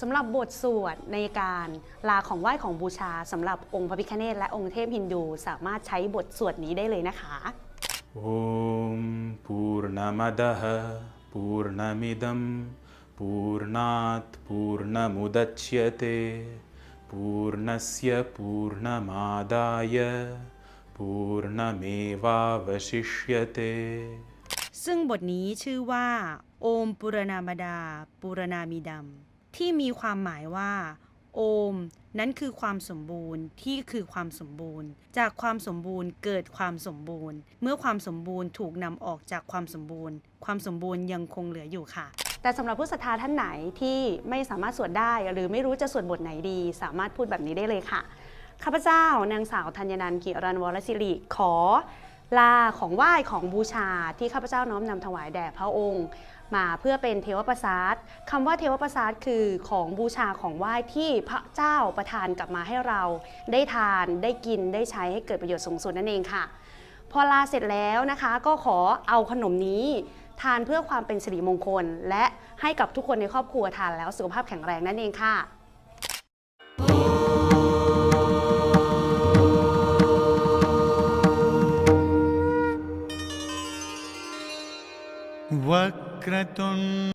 สำหรับบทสวดในการลาของไหว้ของบูชาสำหรับองค์พระพิฆเนศและองค์เทพฮินดูสามารถใช้บทสวดนี้ได้เลยนะคะ Om Purnamadaha Purnamidam Purnat Purnamudachyate Purnasya Purnamadaya ซึ่งบทนี้ชื่อว่า โอมปุรณามดาปุรณามิดัม ที่มีความหมายว่า โอม นั้นคือความสมบูรณ์ที่คือความสมบูรณ์ จากความสมบูรณ์เกิดความสมบูรณ์ เมื่อความสมบูรณ์ถูกนำออกจากความสมบูรณ์ ความสมบูรณ์ยังคงเหลืออยู่ค่ะ แต่สำหรับผู้ศรัทธาท่านไหนที่ไม่สามารถสวดได้หรือไม่รู้จะสวดบทไหนดี สามารถพูดแบบนี้ได้เลยค่ะข้าพเจ้านางสาวธัญนันท์กิรันวรศิริขอ ลาของไหว้ของบูชาที่ข้าพเจ้าน้อมนำถวายแด่พระองค์ มาเพื่อเป็นเทวประสาทคำว่าเทวประสาทคือของบูชาของไหว้ที่พระเจ้าประทานกลับมาให้เรา ได้ทานได้กินได้ใช้ให้เกิดประโยชน์สูงสุดนั่นเองค่ะ พอลาเสร็จแล้วนะคะ ก็ขอเอาขนมนี้ทานเพื่อความเป็นสิริมงคล และให้กับทุกคนในครอบครัวทานแล้วสุขภาพแข็งแรงนั่นเองค่ะ Vakratunda